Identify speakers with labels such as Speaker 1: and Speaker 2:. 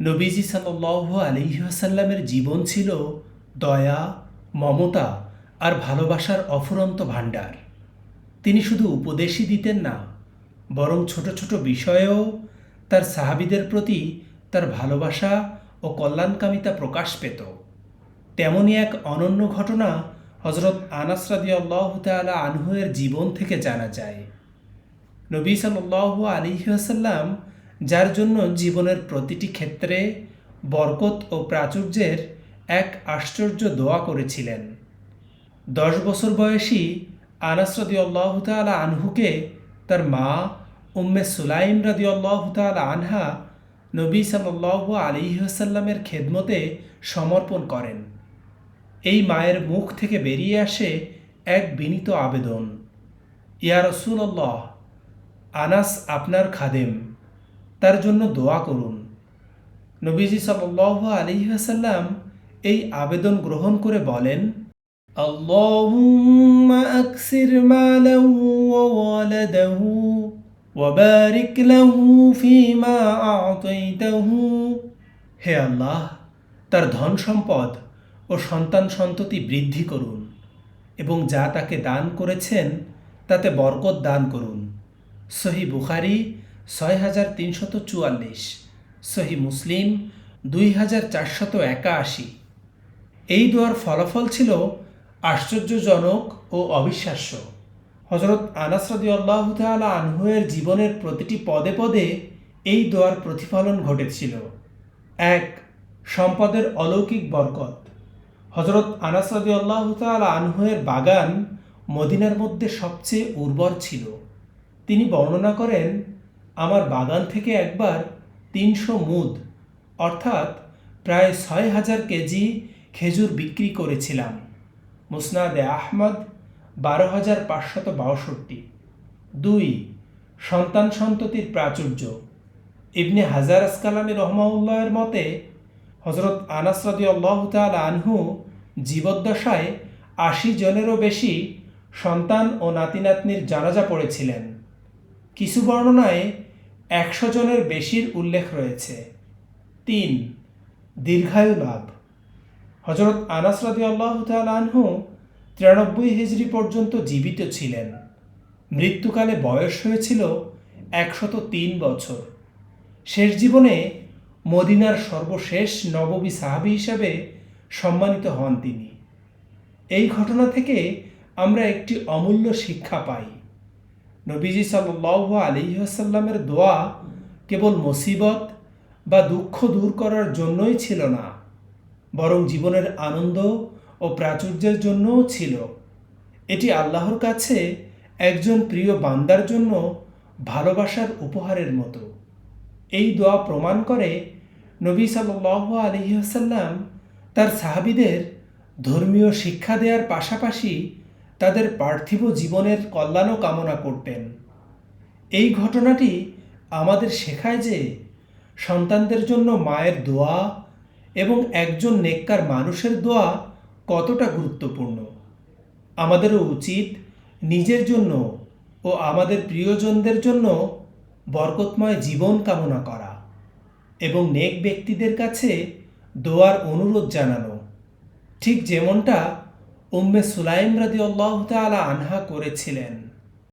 Speaker 1: নবীজি সাল্লাহ আলিহাসাল্লামের জীবন ছিল দয়া, মমতা আর ভালোবাসার অফুরন্ত ভাণ্ডার। তিনি শুধু উপদেশই দিতেন না, বরং ছোট ছোট বিষয়েও তার সাহাবিদের প্রতি তার ভালোবাসা ও কল্যাণকামিতা প্রকাশ পেত। তেমনই এক অনন্য ঘটনা হজরত আনাস রাদি তালা আনহুয়ের জীবন থেকে জানা যায়। নবী সাল্লাহ আলিহাসাল্লাম যার জন্য জীবনের প্রতিটি ক্ষেত্রে বরকত ও প্রাচুর্যের এক আশ্চর্য দোয়া করেছিলেন। দশ বছর বয়সী আনাস রদি আল্লাহ তালা আনহুকে তার মা উম্মে সুলাইম রাদি আল্লাহ তালা আনহা নবী সাল্লাহ আলিহাসাল্লামের খেদমতে সমর্পণ করেন। এই মায়ের মুখ থেকে বেরিয়ে আসে এক বিনীত আবেদন। ইয়া রসুল্লাহ আনাস আপনার খাদেম। তার জন্য দোয়া করুন নবীজি সাল্লাহ আলিহাসাল্লাম এই আবেদন গ্রহণ করে বলেন اللهم أكثر ماله وولده وبارك له فيما أعطيته হে আল্লাহ তার ধন সম্পদ ও সন্তান সন্ততি বৃদ্ধি করুন এবং যা তাকে দান করেছেন তাতে বরকত দান করুন সহি বুখারি ছয় হাজার তিনশত চুয়াল্লিশ, সহি মুসলিম দুই হাজার চারশত একাশি। এই দোয়ার ফলাফল ছিল আশ্চর্যজনক ও অবিশ্বাস্য। হজরত আনাসরদি আল্লাহ তালা আনহুয়ের জীবনের প্রতিটি পদে পদে এই দোয়ার প্রতিফলন ঘটেছিল। এক, সম্পদের অলৌকিক বরকত। হজরত আনাসরদি আল্লাহ তালা আনহুয়ের বাগান মদিনার মধ্যে সবচেয়ে উর্বর ছিল। তিনি বর্ণনা করেন আমার বাগান থেকে একবার তিনশো মুদ, অর্থাৎ প্রায় ছয় হাজার কেজি খেজুর বিক্রি করেছিলাম। মুসনাদে আহমদ, বারো হাজার পাঁচশত বাষট্টি। দুই, সন্তান সন্ততির প্রাচুর্য। ইবনে হাজার আসকালামি রহমাউল্লাহের মতে হজরত আনাসরদি আল্লাহ তাল আনহু জীবদ্দশায় আশি জনেরও বেশি সন্তান ও নাতি নাতনির জানাজা পড়েছিলেন। কিছু বর্ণনায় একশো জনের বেশির উল্লেখ রয়েছে। তিন, দীর্ঘায়ু লাভ। হজরত আনাস রাদি আল্লাহ আনহু তিরানব্বই হিজড়ি পর্যন্ত জীবিত ছিলেন। মৃত্যুকালে বয়স হয়েছিল একশত তিন বছর। শেষ জীবনে মদিনার সর্বশেষ নববী সাহাবি হিসাবে সম্মানিত হন তিনি। এই ঘটনা থেকে আমরা একটি অমূল্য শিক্ষা পাই। নবীজি সাল্লাহ আলিহাসাল্লামের দোয়া কেবল মুসিবত বা দুঃখ দূর করার জন্যই ছিল না, বরং জীবনের আনন্দ ও প্রাচুর্যের জন্যও ছিল। এটি আল্লাহর কাছে একজন প্রিয় বান্দার জন্য ভালোবাসার উপহারের মতো। এই দোয়া প্রমাণ করে নবী সাল্লাহ আলহিহাসাল্লাম তার সাহাবিদের ধর্মীয় শিক্ষা দেওয়ার পাশাপাশি তাদের পার্থিব জীবনের কল্যাণও কামনা করতেন। এই ঘটনাটি আমাদের শেখায় যে সন্তানদের জন্য মায়ের দোয়া এবং একজন নেককার মানুষের দোয়া কতটা গুরুত্বপূর্ণ। আমাদেরও উচিত নিজের জন্য ও আমাদের প্রিয়জনদের জন্য বরকতময় জীবন কামনা করা এবং নেক ব্যক্তিদের কাছে দোয়ার অনুরোধ জানানো। ঠিক যেমনটা উম্মে সুলাইম রাদি আল্লাহ তালা আনহা করেছিলেন।